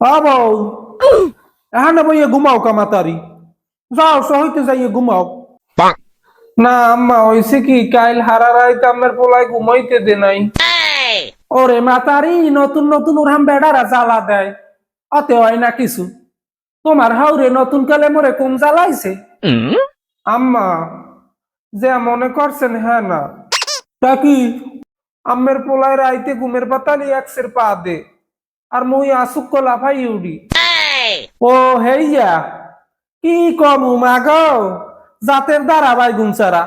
বউ এখানে বইয়ে ঘুমাও কামাতারি যাও সহিতে যাইয়ে ঘুমাও না আম্মা হইছে কি কাইল হারা রাইতে আমের পোলায় ঘুমাইতে দে নাই ওরে মাতারি নতুন নতুন ওরহাম বেড়ারা জ্বালা দেয় অতে হয় না কিছু তোমার হাউরে নতুন কালে মরে কোন জ্বালাইছে আম্মা যে মনে করছেন হ্যাঁ না তা কি আম্মের পোলায় রাইতে ঘুমের পাতালি একসের পা দে আর মুই আসুক লাফাই উড়ি ও হেইয়া কি কম কমু মাগো জাতের দ্বারা বাই গুমসারা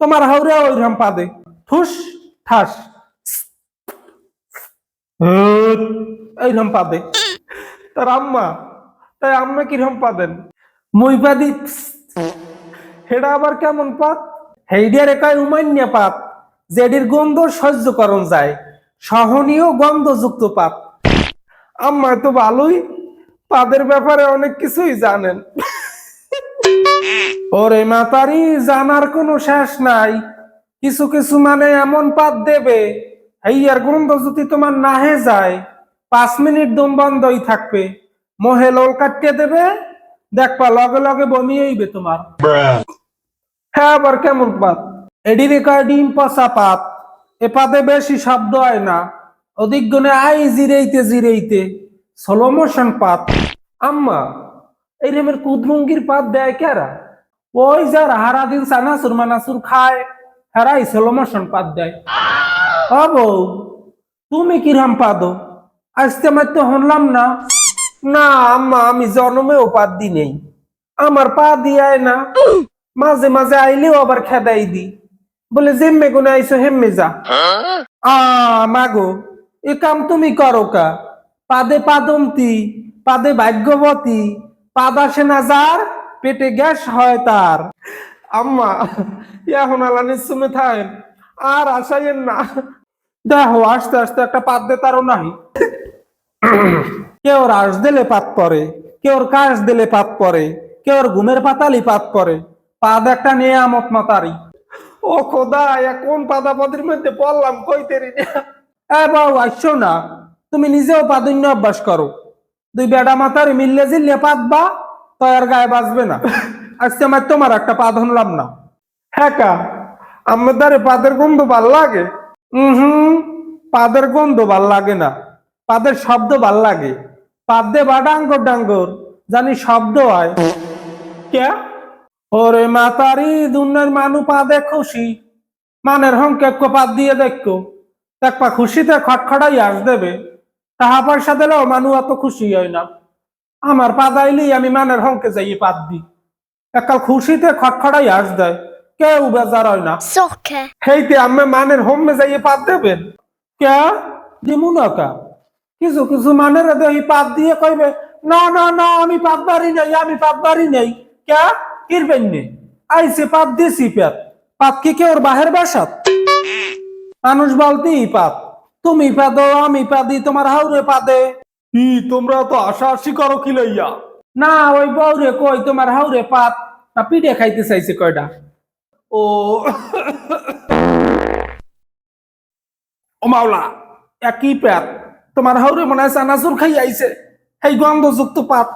তোমার হাউরে ওইরকম পাদে। ঠুস ঠাস। হুত, এইরকম পাদে। তার আম্মা তাই আম্মা কীরকম পাদেন? মুই পাদি হেডা আবার কেমন পাত? হেইডিয়ার একাই উমান্য পাত। জেডির গন্ধ সহ্য করণ যায়। সহনীয় গন্ধযুক্ত পাত। আম্মা তো ভালোই পাদের ব্যাপারে অনেক কিছুই জানেন। ওরে মাতারি, জানার কোনো শেষ নাই। কিছু কিছু মানে এমন পাত দেবে হেইয়ার গন্ধ যদি তোমার নাহে যায়, পাঁচ মিনিট দম বন্ধই থাকবে। মোহে লোল কাটিয়ে দেবে, দেখবা লগে লগে বমি হইবে তোমার। হ্যাঁ আবার কেমন পাত? এডি কয় ডিম পচা পাত, এ পাতে বেশি শব্দ হয় না। অধিক গুণে আই জিরেইতে জিরেইতে স্লো মোশন পাত। আম্মা এই রেমের কুদরুঙ্গির পাত দেয় কেরা? ওই যার হারা দিন সানাসুর মানাসুর খায় হারাই সলমোশন পাত দেয়। বউ তুমি কিরম পাদো? আজকে আমার তো হনলাম না। না আম্মা আমি জন্মেও পাত দি নেই। আমার পা দিয়ায় না। মাঝে মাঝে আইলেও আবার খেদাই দি। বলে জেম্মে গুনে আইসো হেম্মে যা। আ মাগো এ কাম তুমি করো কা? পাদে পাদমতি পাদে ভাগ্যবতী পাদাসে না যার পেটে গ্যাস হয় তার। আম্মা এখন আলানির সুমে থাকেন। আর আসাইয়েন না। দেখো আস্তে আস্তে একটা পাত দে তারও নাই কেউ রাস দিলে পাত পরে কেউ কাশ দিলে পাত পরে কেউ ঘুমের পাতালি পাত পরে। পাদ একটা নিয়ামত মাতারি। ও খোদা কোন পাদাপদের মধ্যে পড়লাম কইতেরি এ না। তুমি নিজেও পাদন্য অভ্যাস করো। দুই বেড়া মাথার মিললে জিললে পাতবা তো আর গায়ে বাঁচবে না। আজকে আমার তোমার একটা পাদ হনলাম না। হ্যাঁ কা আমার দ্বারে পাদের গন্ধ ভালো লাগে? হুম, পাদের গন্ধ ভালো লাগে না। পাদের শব্দ ভালো লাগে। পাদে বা ডাঙ্গর ডাঙ্গর, জানি শব্দ হয়। কে? ওরে মাতারি দুনের মানু পাদে খুশি মানের হংকে পাত দিয়ে দেখো। দেখবা খুশিতে খটখটাই আস দেবে টাকা পয়সা দিলেও মানু অত খুশি হয় না। আমার পাদাইলেই আমি মানের হংকে যাই পাত দি। একাল খুশিতে খটখটাই আস দেয় কেউ বেজার হয় না. হেইতে আমি মানের হোমে যাইয়ে পাত দেবেন? কে? দিমু না কা? কিছু কিছু মানের দেহি পাত দিয়ে কইবে না না না আমি পাত বাড়ি নাই আমি পাত বাড়ি নাই। কে? কিরবেন নে? আইসে পাত দিছি পেট। পাত কি কেউ বাহের বাসাত? মানুষ বলতেই পাত তুমি পাদো আমি পাদি তোমার হাউরে পাদে। কি তোমরা তো আশা আশি করো কি লইয়া? না ওই বউরে কই তোমার হাউরে পাত না পিঠে খাইতে চাইছে কয়টা ও। ও মাওলা একই প্যাত তোমার হাউরে মনে হয় চানাচুর খাই আইছে সেই গন্ধযুক্ত পাত